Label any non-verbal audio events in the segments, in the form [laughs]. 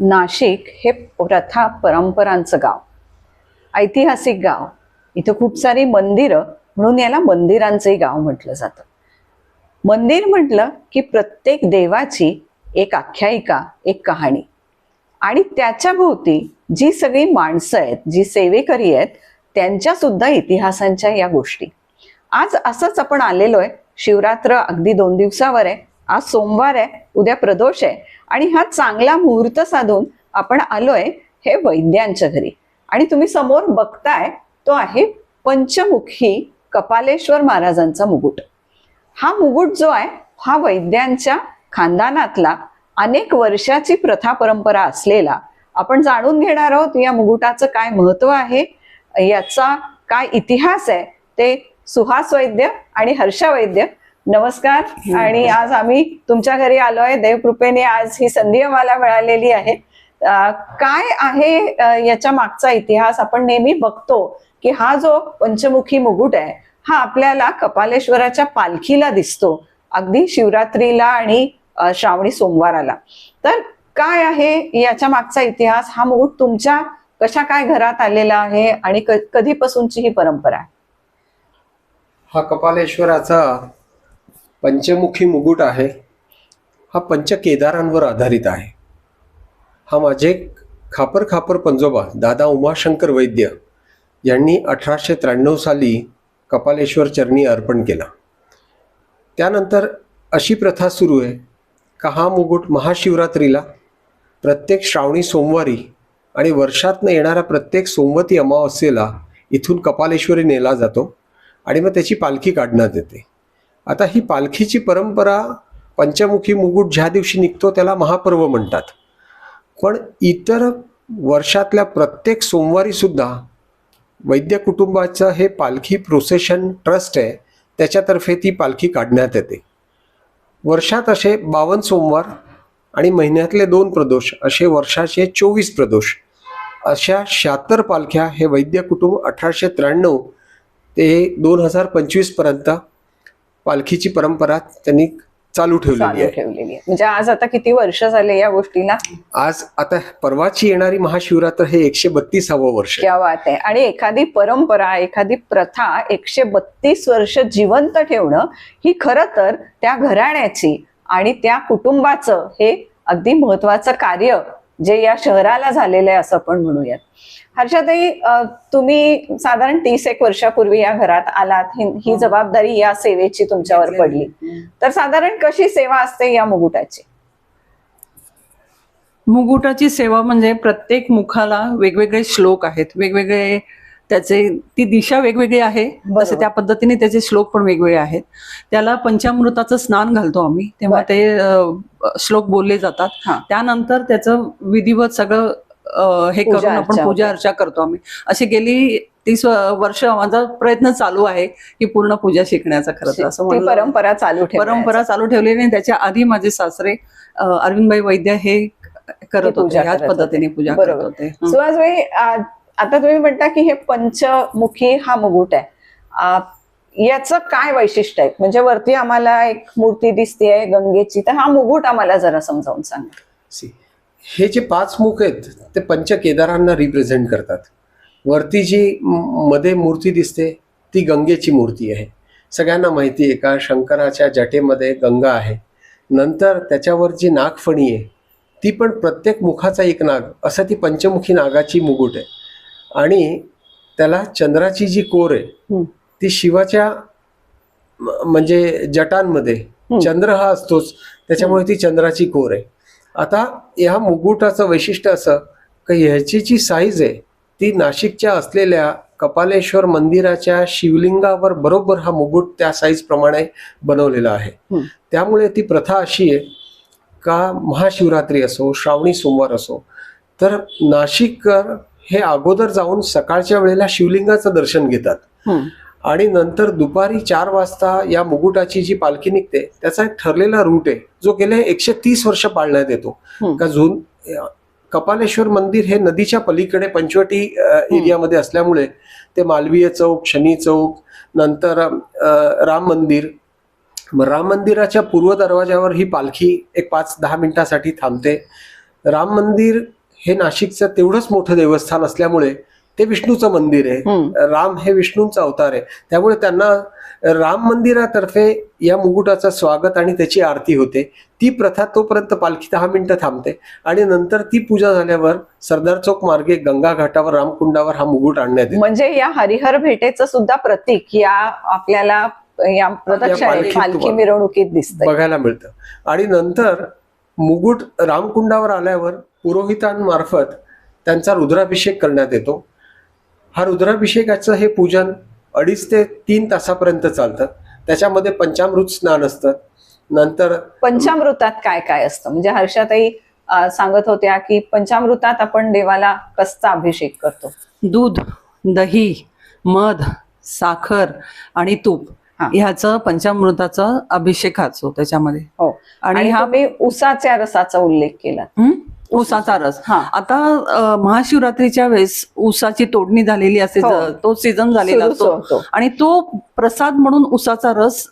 नाशिक हे प्रथा परंपरांचं गाव. ऐतिहासिक गाव. इथं खूप सारी मंदिरं म्हणून याला मंदिरांचंही गाव म्हटलं जातं. मंदिर म्हटलं की प्रत्येक देवाची एक आख्यायिका एक कहाणी. आणि त्याच्या भोवती जी सगळी माणसं आहेत जी सेवेकरी आहेत त्यांच्या सुद्धा इतिहासांच्या या गोष्टी. आज असंच आपण आलेलो आहे शिवरात्र अगदी दोन दिवसावर आहे. आज सोमवार आहे. उद्या प्रदोष आहे. आणि हा चांगला मुहूर्त साधून आपण आलोय हे वैद्यांच्या घरी. आणि तुम्ही समोर बघताय तो आहे पंचमुखी कपालेश्वर महाराजांचा मुकुट. हा मुकुट जो आहे हा वैद्यांच्या खानदानातला अनेक वर्षाची प्रथा परंपरा असलेला आपण जाणून घेणार आहोत या मुकुटाचं काय महत्त्व आहे याचा काय इतिहास आहे ते सुहास वैद्य आणि हर्षा वैद्य नमस्कार. आणि आज आम्ही तुमच्या घरी आलोय देवकृपेने आज ही संधी आम्हाला मिळालेली आहे. काय आहे याच्या मागचा इतिहास? आपण नेहमी बघतो की हा जो पंचमुखी मुकुट आहे हा आपल्याला कपालेश्वराच्या पालखीला दिसतो. अगदी शिवरात्रीला आणि श्रावणी सोमवाराला. तर काय आहे याच्या मागचा इतिहास? हा मुकुट तुमच्या कशा काय घरात आलेला आहे आणि क- कधीपासूनची ही परंपरा आहे? हा कपालेश्वराचा पंचमुखी मुकुट आहे. हा पंचकेदारांवर आधारित आहे. हा माझे खापर खापर पंजोबा दादा उमाशंकर वैद्य यांनी अठराशे त्र्याण्णव साली कपालेश्वर चरणी अर्पण केला. त्यानंतर अशी प्रथा सुरू आहे का हा मुकुट महाशिवरात्रीला प्रत्येक श्रावणी सोमवारी आणि वर्षातनं येणाऱ्या प्रत्येक सोमवती अमावस्येला इथून कपालेश्वरी नेला जातो आणि मग त्याची पालखी काढण्यात येते. आता ही पालखीची परंपरा पंचमुखी मुगुट ज्या दिवशी निघतो त्याला महापर्व म्हणतात. पण इतर वर्षातल्या प्रत्येक सोमवारी सुद्धा वैद्य कुटुंबाचं हे पालखी प्रोसेशन ट्रस्ट आहे त्याच्यातर्फे ती पालखी काढण्यात येते. वर्षात असे बावन्न सोमवार आणि महिन्यातले दोन प्रदोष असे वर्षाचे चोवीस प्रदोष. अशा शहात्तर पालख्या हे वैद्य कुटुंब अठराशे त्र्याण्णव ते दोन हजार पंचवीसपर्यंत पालखीची परंपरा त्यांनी चालू ठेवलेली आहे. ठेवलेली आहे. म्हणजे आज आता किती वर्ष झाले या गोष्टीला? आज आता परवाची येणारी महाशिवरात्र हे एकशे बत्तीसावं वर्ष. क्या आहे. आणि एखादी परंपरा एखादी प्रथा एकशे बत्तीस वर्ष जिवंत ठेवणं ही खरं तर त्या घराण्याची आणि त्या कुटुंबाचं हे अगदी महत्वाचं कार्य जे या शहराला झालेलं आहे असं आपण म्हणूयात. हर्षाताई तुम्ही साधारण तीस एक वर्षापूर्वी या घरात आलात. ही ही जबाबदारी या सेवेची तुमच्यावर पडली. तर साधारण कशी सेवा असते या मुकुटाची? मुकुटाची सेवा म्हणजे प्रत्येक मुखाला वेगवेगळे श्लोक आहेत. वेगवेगळे त्याचे ती दिशा वेगवेगळी आहे. तसे त्या पद्धतीने त्याचे श्लोक पण वेगवेगळे आहेत. त्याला पंचामृताचं स्नान घालतो आम्ही. तेव्हा. ते श्लोक बोलले जातात. त्यानंतर त्याचं विधिवत सगळं हे करून आपण पूजा अर्चा करतो आम्ही. अशी गेली तीस वर्ष माझा प्रयत्न चालू आहे की पूर्ण पूजा शिकण्याचा खरं तर असं परंपरा चालू. परंपरा चालू ठेवलेली आणि त्याच्या आधी माझे सासरे अ, अरविंदभाई वैद्य हे करत होते ह्याच पद्धतीने पूजा. करत होते. आता तुम्ही म्हणता की हे पंचमुखी हा मुकुट आहे. याचं काय वैशिष्ट्य आहे? म्हणजे वरती आम्हाला एक मूर्ती दिसते गंगेची. तर हा मुकुट आम्हाला जरा समजावून सांगा. See, हे जे पाच मुख आहेत ते पंचकेदारांना रिप्रेझेंट करतात. वरती जी मध्ये मूर्ती दिसते ती गंगेची मूर्ती आहे. सगळ्यांना माहिती आहे का शंकराच्या जटेमध्ये गंगा आहे. नंतर त्याच्यावर जी नागफणी आहे ती पण प्रत्येक मुखाचा एक नाग. असं ती पंचमुखी नागाची मुकुट आहे. आणि त्याला चंद्राची जी कोर आहे. ती शिवाच्या म्हणजे जटांमध्ये. चंद्र हा असतोच त्याच्यामुळे ती चंद्राची कोर आहे आता या मुकुटाचं वैशिष्ट्य असं की ह्याची जी साईज आहे ती नाशिकच्या असलेल्या कपालेश्वर मंदिराच्या शिवलिंगावर बरोबर हा मुकुट त्या साईज प्रमाणे बनवलेला आहे. त्यामुळे ती प्रथा अशी आहे का महाशिवरात्री असो श्रावणी सोमवार असो तर नाशिककर हे अगोदर जाऊन सकाळच्या वेळेला शिवलिंगाचं दर्शन घेतात. आणि नंतर दुपारी चार वाजता या मुकुटाची जी पालखी निघते त्याचा एक ठरलेला रूट आहे जो गेले एकशे तीस वर्ष पाळण्यात येतो. का जून कपालेश्वर मंदिर हे नदीच्या पलीकडे पंचवटी एरियामध्ये असल्यामुळे ते मालवीय चौक शनी चौक नंतर राम मंदिर. राम मंदिराच्या पूर्व दरवाजावर ही पालखी एक पाच दहा मिनिटासाठी थांबते. राम मंदिर हे नाशिकचं तेवढंच मोठं देवस्थान असल्यामुळे ते विष्णूचं मंदिर आहे. राम हे विष्णूंचा अवतार आहे. त्यामुळे त्यांना राम मंदिरातर्फे या मुकुटाचं स्वागत आणि त्याची आरती होते. ती प्रथा तोपर्यंत पालखी दहा मिनिटं थांबते. आणि नंतर ती पूजा झाल्यावर सरदार चौक मार्गे गंगा घाटावर रामकुंडावर हा मुकुट आणण्यात येतो. म्हणजे या हरिहर भेटेचं सुद्धा प्रतीक या आपल्याला या पालखी मिरवणुकीत दिसतंय. बघायला मिळतं. आणि नंतर मुकुट रामकुंडावर आल्यावर पुरोहितांमार्फत त्यांचा रुद्राभिषेक करण्यात येतो. हा रुद्राभिषेकाचं हे पूजन अडीच ते तीन तासापर्यंत चालतं. त्याच्यामध्ये पंचामृत स्नान असतं. नंतर पंचामृतात काय काय असतं? म्हणजे हर्षाताई सांगत होत्या की पंचामृतात आपण देवाला कसचा अभिषेक करतो? दूध दही मध साखर आणि तूप हा. ह्याचं पंचामृताचा अभिषेक असतो त्याच्यामध्ये. हो. आणि हा तुम्ही उसाच्या रसाचा उल्लेख केला हं? ऊसाचा रस हा. आता महाशिवरात्रीच्या वेळेस ऊसाची तोडणी झालेली असते हो. तो सीझन झालेला असतो. आणि तो प्रसाद म्हणून ऊसाचा रस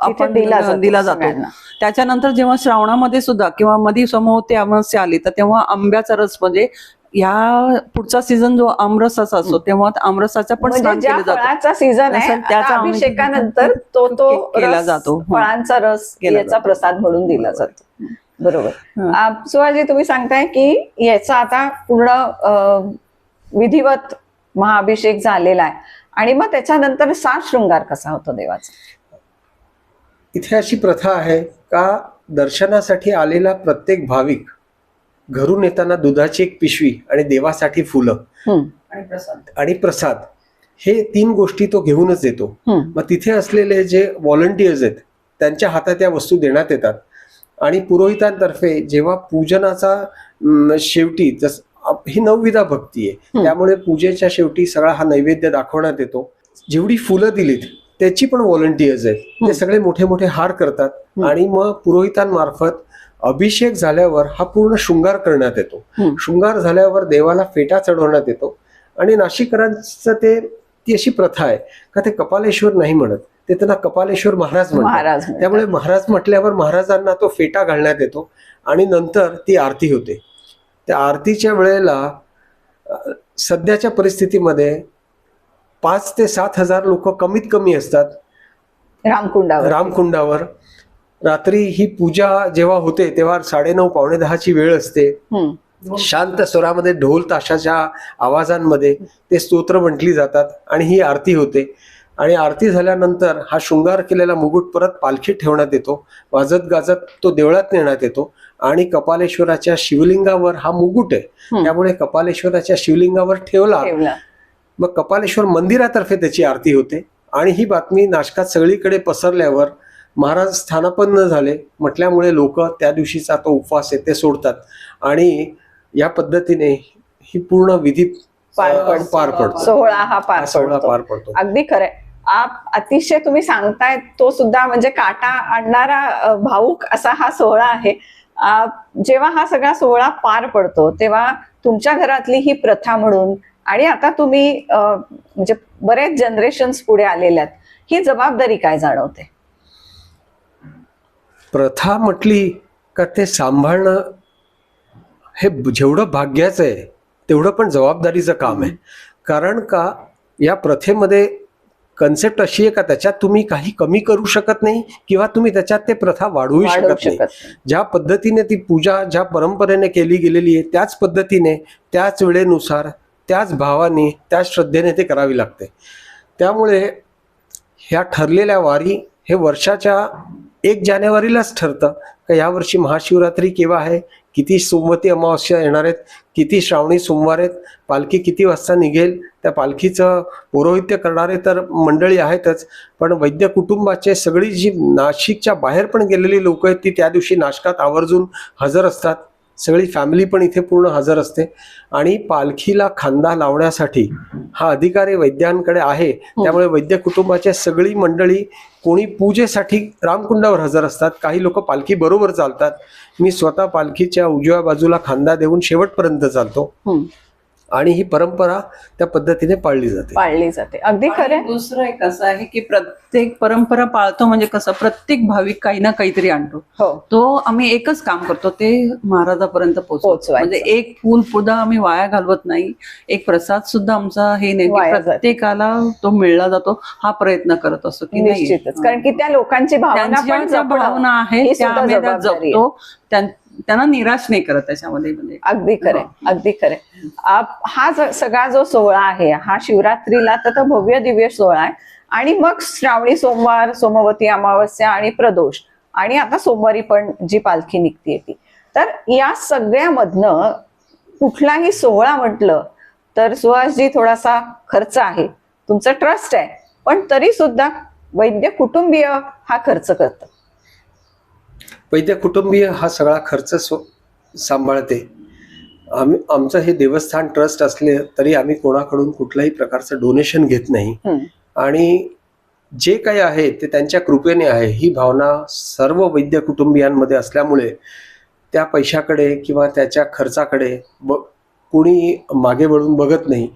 आपण दिला जातो. त्याच्यानंतर जेव्हा श्रावणामध्ये सुद्धा किंवा मधी समोर ते अमावस्या आली तर तेव्हा आंब्याचा रस म्हणजे या पुढचा सीझन जो आमरसाचा असतो तेव्हा आमरसाचा पण म्हणजे फळाचा सीझन आहे त्याचा अभिषेकानंतर तो [laughs] तो केला जातो. फळांचा रस याचा. प्रसाद म्हणून दिला जातो बरोबर. सुहाजी तुम्ही सांगताय की याचा आता पूर्ण विधिवत महाअभिषेक झालेला आहे. आणि मग त्याच्यानंतर सात शृंगार कसा होतो देवाचा? इथे अशी प्रथा आहे का दर्शनासाठी आलेला प्रत्येक भाविक घरून येताना दुधाची एक पिशवी आणि देवासाठी फुलं आणि प्रसाद. आणि प्रसाद हे तीन गोष्टी तो घेऊनच येतो मग तिथे असलेले जे व्हॉलंटियर्स आहेत त्यांच्या हातात या वस्तू देण्यात येतात. आणि पुरोहितांतर्फे जेव्हा पूजनाचा शेवटी जस ही नवविधा भक्ती आहे. त्यामुळे पूजेच्या शेवटी सगळा हा नैवेद्य दाखवण्यात येतो जेवढी फुलं दिलीत त्याची पण व्हॉलंटियर्स आहेत. ते सगळे मोठे मोठे हार करतात. आणि मग पुरोहितांमार्फत अभिषेक झाल्यावर हा पूर्ण शृंगार करण्यात येतो. शृंगार झाल्यावर देवाला फेटा चढवण्यात येतो आणि नाशिककरांचं ते ती अशी प्रथा आहे का ते कपालेश्वर नाही म्हणत ते त्यांना कपालेश्वर महाराज महाराज. त्यामुळे महाराज म्हटल्यावर महाराजांना तो फेटा घालण्यात येतो आणि नंतर ती आरती होते. त्या आरतीच्या वेळेला सध्याच्या परिस्थितीमध्ये पाच ते सात हजार लोक कमीत कमी असतात. रामकुंडावर. रामकुंडावर. रात्री ही पूजा जेव्हा होते तेव्हा साडेनऊ पावणे दहाची वेळ असते. शांत स्वरामध्ये ढोल ताशाच्या आवाजांमध्ये ते स्तोत्र म्हटली जातात आणि ही आरती होते. आणि आरती झाल्यानंतर हा शृंगार केलेला मुकुट परत पालखीत ठेवण्यात येतो. वाजत गाजत तो देवळात नेण्यात येतो. आणि कपालेश्वराच्या शिवलिंगावर हा मुकुट आहे. त्यामुळे कपालेश्वराच्या शिवलिंगावर ठेवला. मग कपालेश्वर मंदिरातर्फे त्याची आरती होते. आणि ही बातमी नाशकात सगळीकडे पसरल्यावर महाराज स्थानापन्न झाले. म्हटल्यामुळे लोक त्या दिवशीचा तो उपवास आहे ते सोडतात. आणि या पद्धतीने ही पूर्ण विधी पार पडतो. सोहळा हा पार सोहळा पडतो. पार पडतो. अगदी खरंय. आप अतिशय तुम्ही सांगताय तो सुद्धा म्हणजे काटा आणणारा भाऊक असा हा सोहळा आहे. जेव्हा हा सगळा सोहळा पार पडतो तेव्हा तुमच्या घरातली ही प्रथा म्हणून आणि आता तुम्ही म्हणजे बरेच जनरेशन्स पुढे आलेल्या आहेत ही जबाबदारी काय जाणवते? प्रथा म्हटली का ते सांभाळणं हे जेवढं भाग्याचं आहे तेवढं पण जबाबदारीचं काम आहे. कारण का या प्रथेमध्ये कन्सेप्ट अशी आहे का त्याच्यात तुम्ही काही कमी करू शकत नाही किंवा तुम्ही त्याच्यात ते प्रथा वाढवू शकत नाही. ज्या पद्धतीने ती पूजा ज्या परंपरेने केली गेलेली आहे त्याच पद्धतीने त्याच वेळेनुसार त्याच भावाने त्याच श्रद्धेने ते करावी लागते. त्यामुळे ह्या ठरलेल्या वारी हे वर्षाच्या एक जानेवारीलाच ठरतं. का यावर्षी महाशिवरात्री केव्हा आहे? किती सोमवती अमावस्या येणार आहेत? किती श्रावणी सोमवार आहेत? पालखी किती वाजता निघेल? त्या पालखीचं पौरोहित्य करणारे तर मंडळी आहेतच पण वैद्य कुटुंबाचे सगळी जी नाशिकच्या बाहेर पण गेलेली लोक आहेत ती त्या दिवशी नाशकात आवर्जून हजर असतात. सगळी फॅमिली पण इथे पूर्ण हजर असते. आणि पालखीला खांदा लावण्यासाठी हा अधिकारी वैद्यांकडे आहे. त्यामुळे वैद्य कुटुंबाच्या सगळी मंडळी कोणी पूजेसाठी रामकुंडावर हजर असतात. काही लोक पालखी बरोबर चालतात. मी स्वतः पालखीच्या उजव्या बाजूला खांदा देऊन शेवटपर्यंत चालतो. आणि ही परंपरा त्या पद्धतीने पाळली जाते. पाळली जाते. अगदी खरं दुसरं एक असं आहे की प्रत्येक परंपरा पाळतो म्हणजे कसं प्रत्येक भाविक काही ना काहीतरी आणतो. हो. तो आम्ही एकच काम करतो ते महाराजापर्यंत पोहोचवतो. म्हणजे एक फूल सुद्धा आम्ही वाया घालवत नाही. एक प्रसाद सुद्धा आमचा हे नाही. प्रत्येकाला तो मिळला जातो हा प्रयत्न करत असतो की नाही. निश्चितच. कारण की त्या लोकांची भावना ही आहेत त्या आम्ही आहे. जपतो. त्यां- त्यांना निराश नाही करत त्याच्यामध्ये म्हणजे. अगदी खरंय अगदी खरंय आप- हा सगळा जो सोहळा आहे हा शिवरात्रीला तर भव्य दिव्य सोहळा आहे. आणि मग श्रावणी सोमवार सोमवती अमावस्या आणि प्रदोष. आणि आता सोमवारी पण जी पालखी निघते ती. तर या सगळ्यामधनं कुठलाही सोहळा म्हटलं तर सुहासजी थोडासा खर्च आहे. तुमचं ट्रस्ट आहे. पण तरी सुद्धा वैद्य कुटुंबीय हा खर्च करतं वैद्य कुटुंबीय हा सगळा खर्च स्व सांभाळते. आम्ही आमचं हे देवस्थान ट्रस्ट असले तरी आम्ही कोणाकडून कुठल्याही प्रकारचं डोनेशन घेत नाही. आणि जे काही आहे ते त्यांच्या कृपेने आहे. ही भावना सर्व वैद्य कुटुंबियांमध्ये असल्यामुळे त्या पैशाकडे किंवा त्याच्या खर्चाकडे ब कोणी मागे वळून बघत नाही.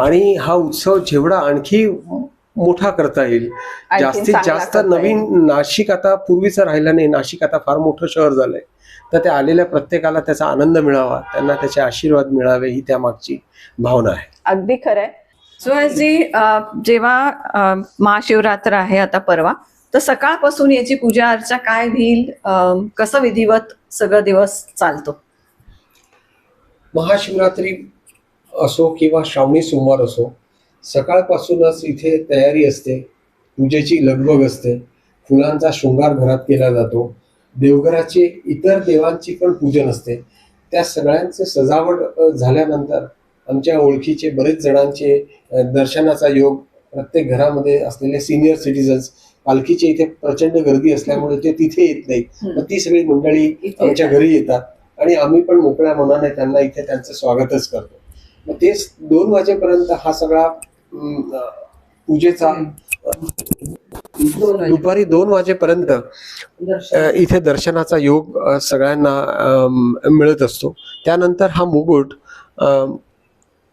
आणि हा उत्सव जेवढा आणखी मोठा करता येईल. जास्तीत जास्त. नवीन नाशिक आता पूर्वीचं राहिलं नाही नाशिक आता फार मोठं शहर झालंय. तर त्या आलेल्या प्रत्येकाला त्याचा आनंद मिळावा त्यांना त्याचे आशीर्वाद मिळावे ही त्या मागची भावना आहे. अगदी खरंय सुहासजी जेव्हा महाशिवरात्र आहे आता परवा तर सकाळपासून याची पूजा अर्चा काय होईल? अं, कसं विधिवत सगळं दिवस चालतो? महाशिवरात्री असो किंवा श्रावणी सोमवार असो सकाळपासूनच इथे तयारी असते पूजेची लगबग असते फुलांचा शृंगार घरात केला जातो देवघराचे इतर देवांची पण पूजन असते. त्या सगळ्यांचे सजावट झाल्यानंतर आमच्या ओळखीचे बरेच जणांचे दर्शनाचा योग प्रत्येक घरामध्ये असलेले सिनियर सिटीजन्स पालखीचे इथे प्रचंड गर्दी असल्यामुळे ते तिथे येत नाहीत. मग ती सगळी मंडळी आमच्या घरी येतात आणि आम्ही पण मोकळ्या मनाने त्यांना इथे त्यांचं स्वागतच करतो. मग तेच दोन वाजेपर्यंत हा सगळा पूजेचा. दुपारी दोन वाजेपर्यंत इथे दर्शनाचा योग सगळ्यांना मिळत असतो. त्यानंतर हा मुकुट अं,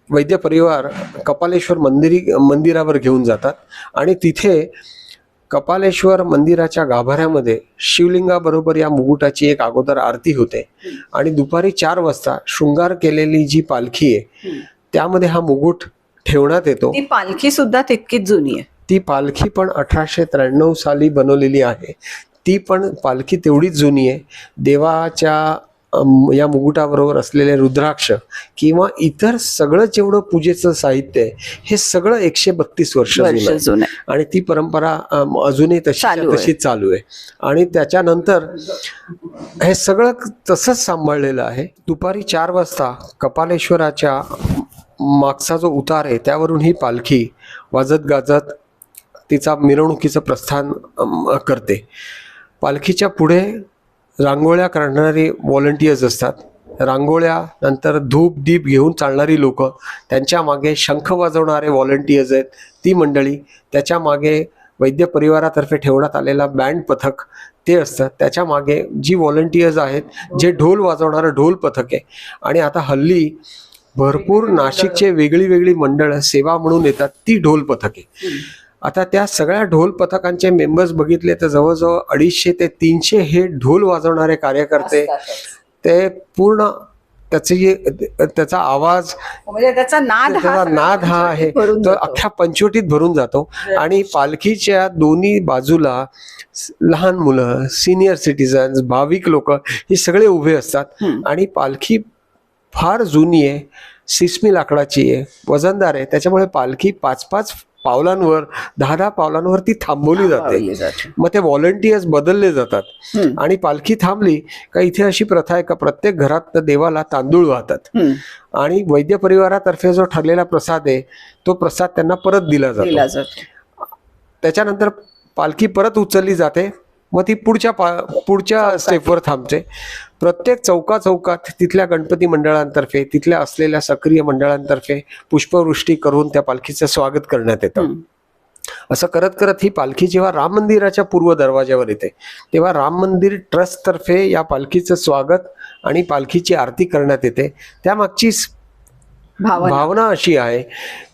वैद्य परिवार कपालेश्वर मंदिरी मंदिरावर घेऊन जातात. आणि तिथे कपालेश्वर मंदिराच्या गाभाऱ्यामध्ये शिवलिंगाबरोबर या मुकुटाची एक अगोदर आरती होते. आणि दुपारी चार वाजता शृंगार केलेली जी पालखी आहे. त्यामध्ये हा मुकुट ठेवण्यात येतो. ती पालखी सुद्धा तितकीच जुनी आहे. ती पालखी पण अठराशे त्र्याण्णव साली बनवलेली आहे. ती पण पालखी तेवढीच जुनी आहे. देवाच्या या मुकुटाबरोबर असलेले रुद्राक्ष किंवा इतर सगळं जेवढं पूजेचं साहित्य आहे हे सगळं एकशे बत्तीस वर्ष जुनं आहे. आणि ती परंपरा अजूनही तशी. तशीच चालू आहे. आणि त्याच्यानंतर हे सगळं तसंच सांभाळलेलं आहे. दुपारी चार वाजता कपालेश्वराच्या मागचा जो उतार आहे त्यावरून ही पालखी वाजत गाजत तिचा मिरवणुकीचं प्रस्थान करते. पालखीच्या पुढे रांगोळ्या करणारे व्हॉलंटियर्स असतात. रांगोळ्या नंतर धूप दीप घेऊन चालणारी लोक त्यांच्या मागे शंख वाजवणारे व्हॉलंटियर्स आहेत ती मंडळी. त्याच्यामागे वैद्य परिवारातर्फे ठेवण्यात आलेला बँड पथक ते असतं त्याच्यामागे जी व्हॉलंटियर्स आहेत जे ढोल वाजवणारं ढोल पथक आहे. आणि आता हल्ली भरपूर नाशिकचे वेगळी वेगळी मंडळ सेवा म्हणून येतात ती ढोल पथके. आता त्या सगळ्या ढोल पथकांचे मेंबर्स बघितले तर जवळजवळ अडीचशे ते तीनशे हे ढोल वाजवणारे कार्यकर्ते ते पूर्ण त्याची त्याचा आवाज म्हणजे त्याचा नाद हा त्याचा सगळा नाद हा आहे. तो. अख्ख्या पंचवटीत भरून जातो. आणि पालखीच्या दोन्ही बाजूला लहान मुलं सिनियर सिटीजन्स भाविक लोक हे सगळे उभे असतात. आणि पालखी फार जुनी आहे सिस्मी लाकडाची आहे वजनदार आहे. त्याच्यामुळे पालखी पाच पाच पावलांवर दहा दहा पावलांवर ती थांबवली जाते. मग ते व्हॉलंटियर्स बदलले जातात. आणि पालखी थांबली का इथे अशी प्रथा आहे का प्रत्येक घरात देवाला तांदूळ वाहतात. आणि वैद्य परिवारातर्फे जो ठरलेला प्रसाद आहे तो प्रसाद त्यांना परत दिला जातो. त्याच्यानंतर पालखी परत उचलली जाते. मग ती पुढच्या पा पुढच्या स्टेपवर थांबते. प्रत्येक चौका चौकात तिथल्या गणपती मंडळांतर्फे तिथल्या असलेल्या सक्रिय मंडळांतर्फे पुष्पवृष्टी करून त्या पालखीचं स्वागत करण्यात येतं. असं करत करत ही पालखी जेव्हा राम मंदिराच्या पूर्व दरवाज्यावर येते तेव्हा राम मंदिर ट्रस्टतर्फे या पालखीचं स्वागत आणि पालखीची आरती करण्यात येते. त्यामागची भावना अशी आहे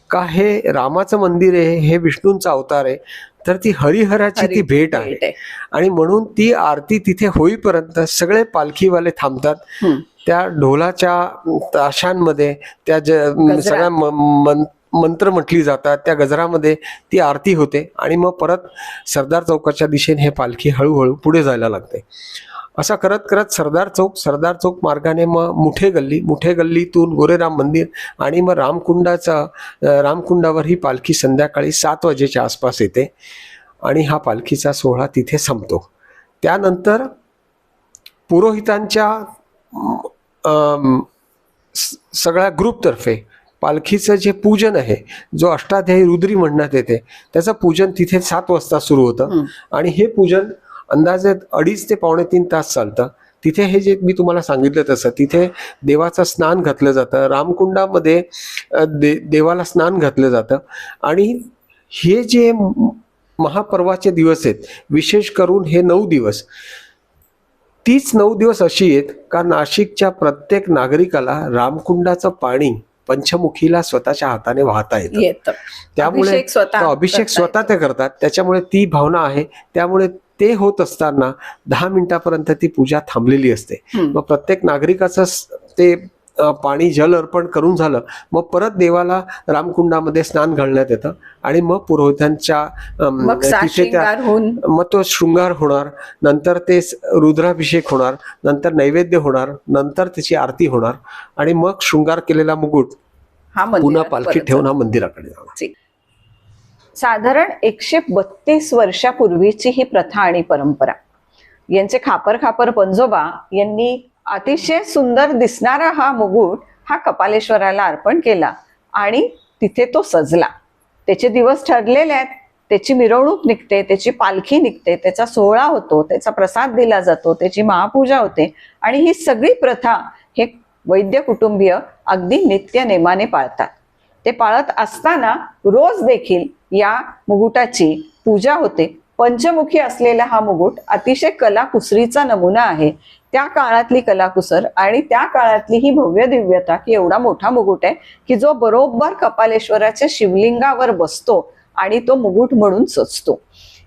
का हे रामाचं मंदिर आहे हे विष्णूंचा अवतार आहे तर ती हरिहराची ती भेट आहे. आणि म्हणून ती आरती तिथे होईपर्यंत सगळे पालखीवाले थांबतात. त्या ढोलाच्या ताशांमध्ये त्या. सगळ्या मंत्र म्हटली जातात. त्या गजरामध्ये ती आरती होते. आणि मग परत सरदार चौकाच्या दिशेने हे पालखी हळूहळू पुढे जायला लागते. असं करत करत सरदार चौक सरदार चौक मार्गाने मग मुठे गल्ली मुठे गल्लीतून गोरेराम मंदिर आणि मग रामकुंडाचा रामकुंडावर ही पालखी संध्याकाळी सात वाजेच्या आसपास येते आणि हा पालखीचा सोहळा तिथे संपतो त्यानंतर पुरोहितांच्या सगळ्या ग्रुपतर्फे पालखीचं जे पूजन आहे जो अष्टाध्यायी रुद्री म्हणण्यात येते त्याचं पूजन तिथे सात वाजता सुरू होतं. आणि हे पूजन अंदाजे अडीच ते पावणे तीन तास चालतं. तिथे हे जे मी तुम्हाला सांगितलं तसं तिथे देवाचं स्नान घातलं जातं रामकुंडामध्ये दे देवाला स्नान घातलं जातं आणि हे जे महापर्वाचे दिवस आहेत विशेष करून हे नऊ दिवस तीच नऊ दिवस अशी आहेत का नाशिकच्या प्रत्येक नागरिकाला रामकुंडाचं पाणी पंचमुखीला स्वतःच्या हाताने वाहता येतं. त्यामुळे अभिषेक स्वतः ते करतात. त्याच्यामुळे ती भावना आहे. त्यामुळे ते होत असताना दहा मिनिटापर्यंत ती पूजा थांबलेली असते. मग प्रत्येक नागरिकाचं ते पाणी जल अर्पण करून झालं मग परत देवाला रामकुंडामध्ये स्नान घालण्यात येतं आणि मग पुरोहितांच्या मग तिथे त्या तो शृंगार होणार नंतर ते रुद्राभिषेक होणार नंतर नैवेद्य होणार नंतर त्याची आरती होणार आणि मग शृंगार केलेला मुकुट हा पुन्हा पालखी ठेवून हा मंदिराकडे जाणार. साधारण एकशे बत्तीस वर्षापूर्वीची ही प्रथा आणि परंपरा. यांचे खापर खापर पंजोबा यांनी अतिशय सुंदर दिसणारा हा मुगुट हा कपालेश्वराला अर्पण केला आणि तिथे तो सजला. त्याचे दिवस ठरलेले आहेत. त्याची मिरवणूक निघते त्याची पालखी निघते त्याचा सोहळा होतो त्याचा प्रसाद दिला जातो त्याची महापूजा होते आणि ही सगळी प्रथा हे वैद्य कुटुंबीय अगदी नित्य नेमाने पाळतात. ते पाळत असताना रोज देखील या मुकुटाची पूजा होते. पंचमुखी असलेला हा मुकुट अतिशय कलाकुसरीचा नमुना आहे. त्या काळातली कलाकुसर आणि त्या काळातली ही भव्य दिव्यता की एवढा मोठा मुकुट आहे की जो बरोबर कपालेश्वराच्या शिवलिंगावर बसतो आणि तो मुकुट म्हणून सचतो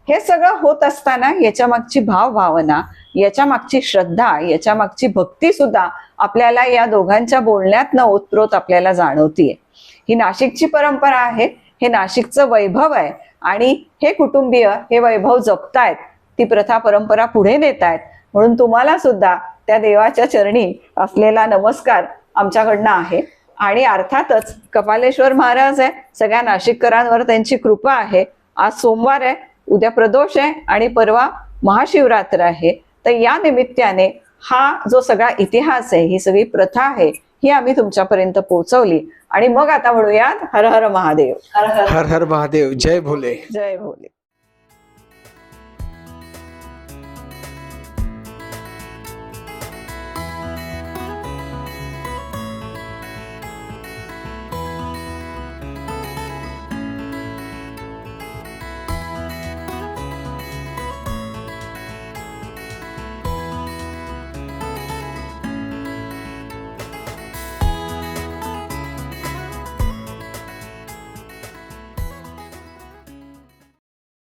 हे सगळं होत असताना याच्या मागची भावभावना याच्या मागची श्रद्धा याच्या मागची भक्ती सुद्धा आपल्याला या दोघांच्या बोलण्यात न ओतप्रोत आपल्याला जाणवतीये. ही नाशिकची परंपरा आहे. हे नाशिकचं वैभव आहे. आणि हे कुटुंबीय हे वैभव जपतायत. ती प्रथा परंपरा पुढे नेत आहेत म्हणून तुम्हाला सुद्धा त्या देवाच्या चरणी असलेला नमस्कार आमच्याकडनं आहे. आणि अर्थातच कपालेश्वर महाराज आहे. सगळ्या नाशिककरांवर त्यांची कृपा आहे. आज सोमवार आहे. उद्या प्रदोष आहे. आणि परवा महाशिवरात्र आहे. तर या निमित्ताने हा जो सगळा इतिहास आहे ही सगळी प्रथा आहे ही आम्ही तुमच्यापर्यंत पोहोचवली. आणि मग आता म्हणूयात हर हर महादेव. हर हर महादेव. जय भोले. जय भोले.